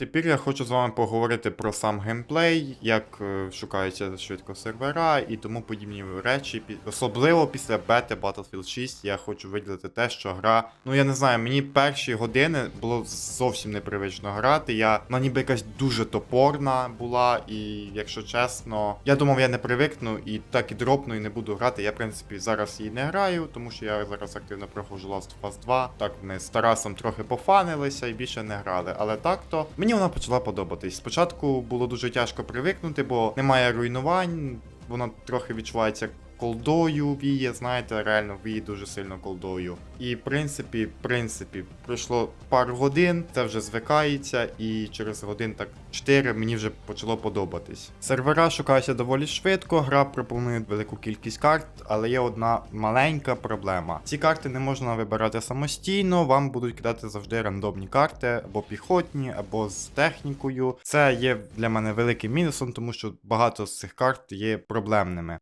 Тепер я хочу з вами поговорити про сам геймплей, як е, шукаються швидко сервера і тому подібні речі. Особливо після бети Battlefield 6 я хочу виділити те, що гра. Ну я не знаю, мені перші години було зовсім непривично грати. Я вона ніби якась дуже топорна була, і якщо чесно, я думав, я не привикну і так і дропну, і не буду грати. Я, в принципі, зараз її не граю, тому що я зараз активно проходжу Last of Us 2. Так, ми з Тарасом трохи пофанилися і більше не грали. Але так то мені вона почала подобатись. Спочатку було дуже тяжко привикнути, бо немає руйнувань, вона трохи відчувається. Колдою віє, знаєте, реально віє дуже сильно колдою. І в принципі, в принципі, пройшло пару годин, це вже звикається, і через годин так 4 мені вже почало подобатись. Сервера шукаються доволі швидко, гра пропонує велику кількість карт, але є одна маленька проблема. Ці карти не можна вибирати самостійно, вам будуть кидати завжди рандомні карти, або піхотні, або з технікою. Це є для мене великим мінусом, тому що багато з цих карт є проблемними.